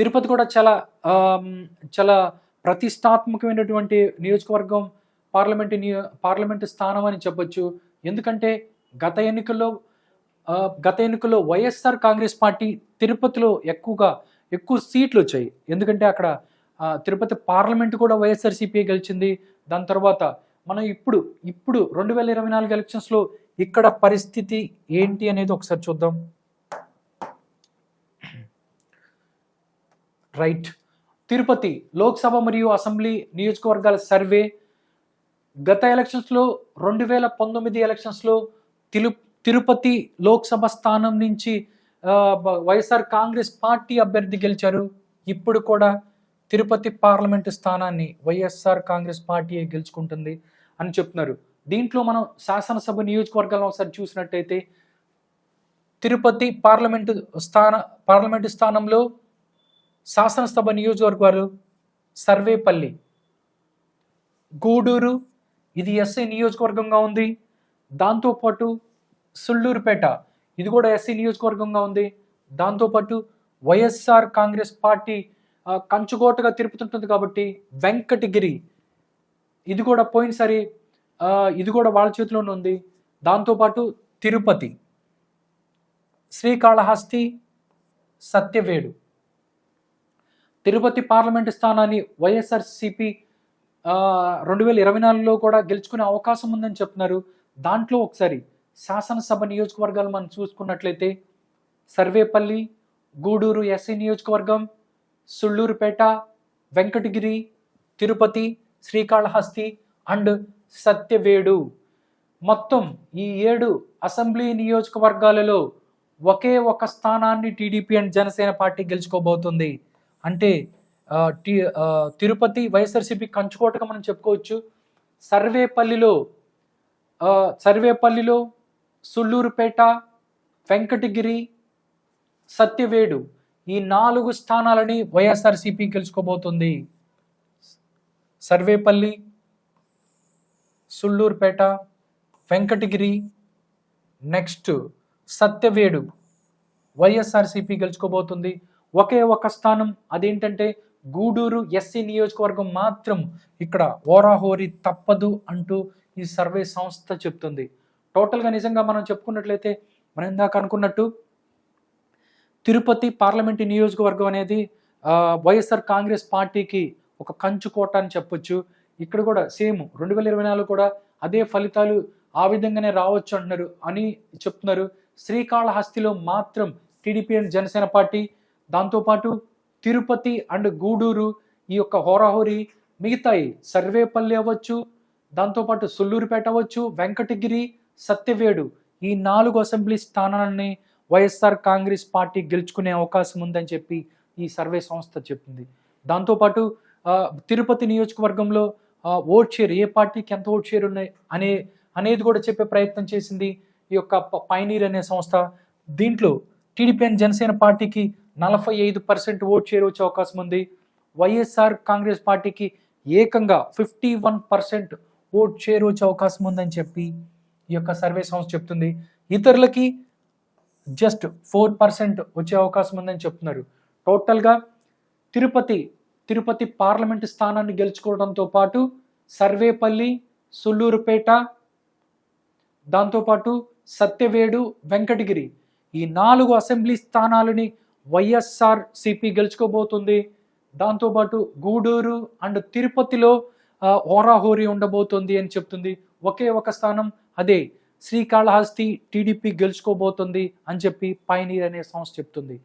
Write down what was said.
తిరుపతి కూడా చాలా చాలా ప్రతిష్టాత్మకమైనటువంటి నియోజకవర్గం పార్లమెంటు నియో పార్లమెంటు స్థానం అని చెప్పొచ్చు. ఎందుకంటే గత ఎన్నికల్లో గత ఎన్నికల్లో వైఎస్ఆర్ కాంగ్రెస్ పార్టీ తిరుపతిలో ఎక్కువగా ఎక్కువ సీట్లు వచ్చాయి ఎందుకంటే అక్కడ తిరుపతి పార్లమెంట్ కూడా వైఎస్ఆర్సీపీ గెలిచింది. దాని తర్వాత మనం ఇప్పుడు ఇప్పుడు రెండు వేల ఇరవై నాలుగు ఎలక్షన్స్లో ఇక్కడ పరిస్థితి ఏంటి అనేది ఒకసారి చూద్దాం. రైట్. తిరుపతి లోక్సభ మరియు అసెంబ్లీ నియోజకవర్గాల సర్వే గత ఎలక్షన్స్లో రెండు వేల పంతొమ్మిది ఎలక్షన్స్లో తిరు తిరుపతి లోక్సభ స్థానం నుంచి వైఎస్ఆర్ కాంగ్రెస్ పార్టీ అభ్యర్థి గెలిచారు. ఇప్పుడు కూడా తిరుపతి పార్లమెంటు స్థానాన్ని వైఎస్ఆర్ కాంగ్రెస్ పార్టీ గెలుచుకుంటుంది అని చెప్తున్నారు. దీంట్లో మనం శాసనసభ నియోజకవర్గాలను ఒకసారి చూసినట్టయితే తిరుపతి పార్లమెంటు స్థాన పార్లమెంటు స్థానంలో శాసనసభ నియోజకవర్గాలు సర్వేపల్లి గూడూరు ఇది ఎస్సీ నియోజకవర్గంగా ఉంది. దాంతోపాటు సుళ్ళూరుపేట ఇది కూడా ఎస్సీ నియోజకవర్గంగా ఉంది. దాంతోపాటు వైఎస్ఆర్ కాంగ్రెస్ పార్టీ కంచుకోటగా తిరుపుతుంటుంది కాబట్టి వెంకటగిరి ఇది కూడా పోయినసారి ఇది కూడా వాళ్ళ చేతిలోనే ఉంది. దాంతోపాటు తిరుపతి శ్రీకాళహస్తి సత్యవేడు. తిరుపతి పార్లమెంటు స్థానాన్ని వైఎస్ఆర్సిపి రెండు వేల ఇరవై నాలుగులో కూడా గెలుచుకునే అవకాశం ఉందని చెప్తున్నారు. దాంట్లో ఒకసారి శాసనసభ నియోజకవర్గాలు మనం చూసుకున్నట్లయితే సర్వేపల్లి గూడూరు ఎస్సీ నియోజకవర్గం సుళ్ళూరుపేట వెంకటగిరి తిరుపతి శ్రీకాళహస్తి అండ్ సత్యవేడు. మొత్తం ఈ ఏడు అసెంబ్లీ నియోజకవర్గాలలో ఒకే ఒక స్థానాన్ని టీడీపీ అండ్ జనసేన పార్టీ గెలుచుకోబోతుంది. అంటే తిరుపతి వైఎస్ఆర్సీపీ కంచుకోటగా మనం చెప్పుకోవచ్చు. సర్వేపల్లిలో సర్వేపల్లిలో సుళ్ళూరుపేట వెంకటగిరి సత్యవేడు ఈ నాలుగు స్థానాలని వైఎస్ఆర్సీపీ గెలుచుకోబోతుంది. సర్వేపల్లి సుళ్ళూరుపేట వెంకటగిరి నెక్స్ట్ సత్యవేడు వైఎస్ఆర్సీపీ గెలుచుకోబోతుంది. ఒకే ఒక స్థానం. అదేంటంటే గూడూరు ఎస్సీ నియోజకవర్గం మాత్రం ఇక్కడ ఓరాహోరి తప్పదు అంటూ ఈ సర్వే సంస్థ చెప్తుంది. టోటల్గా నిజంగా మనం చెప్పుకున్నట్లయితే మనం ఇందాక అనుకున్నట్టు తిరుపతి పార్లమెంటు నియోజకవర్గం అనేది వైఎస్ఆర్ కాంగ్రెస్ పార్టీకి ఒక కంచుకోట అని చెప్పొచ్చు. ఇక్కడ కూడా సేమ్ రెండు వేల ఇరవై నాలుగు కూడా అదే ఫలితాలు ఆ విధంగానే రావచ్చు అంటున్నారు అని చెప్తున్నారు. శ్రీకాళహస్తిలో మాత్రం టీడీపీ అండ్ జనసేన పార్టీ దాంతోపాటు తిరుపతి అండ్ గూడూరు ఈ యొక్క హోరాహోరి మిగతాయి సర్వేపల్లి అవ్వచ్చు దాంతోపాటు సుల్లూరుపేట అవ్వచ్చు వెంకటగిరి సత్యవేడు ఈ నాలుగు అసెంబ్లీ స్థానాలని వైఎస్ఆర్ కాంగ్రెస్ పార్టీ గెలుచుకునే అవకాశం ఉందని చెప్పి ఈ సర్వే సంస్థ చెప్పింది. దాంతోపాటు తిరుపతి నియోజకవర్గంలో ఓట్ షేర్ ఏ పార్టీకి ఎంత ఓట్ షేర్ ఉన్నాయి అనే అనేది కూడా చెప్పే ప్రయత్నం చేసింది ఈ యొక్క ప- పైనీర్ అనే సంస్థ. దీంట్లో టీడీపీ అండ్ జనసేన పార్టీకి నలభై ఐదు పర్సెంట్ ఓట్ షేర్ వచ్చే అవకాశం ఉంది. వైఎస్ఆర్ కాంగ్రెస్ పార్టీకి ఏకంగా fifty one percent vote share వచ్చే అవకాశం ఉందని చెప్పి ఈ యొక్క సర్వే సంస్థ చెప్తుంది. ఇతరులకి జస్ట్ ఫోర్ పర్సెంట్ వచ్చే అవకాశం ఉందని చెప్తున్నారు. టోటల్గా తిరుపతి తిరుపతి పార్లమెంటు స్థానాన్ని గెలుచుకోవడంతో పాటు సర్వేపల్లి సుల్లూరుపేట దాంతోపాటు సత్యవేడు వెంకటగిరి ఈ నాలుగు అసెంబ్లీ స్థానాలని వైఎస్ఆర్ సిపి గెలుచుకోబోతుంది. దాంతోపాటు గూడూరు అండ్ తిరుపతిలో హోరాహోరీ ఉండబోతుంది అని చెప్తుంది. ఒకే ఒక స్థానం అదే శ్రీకాళహస్తి టీడీపీ గెలుచుకోబోతుంది అని చెప్పి పైనీర్ అనే సంస్థ చెప్తుంది.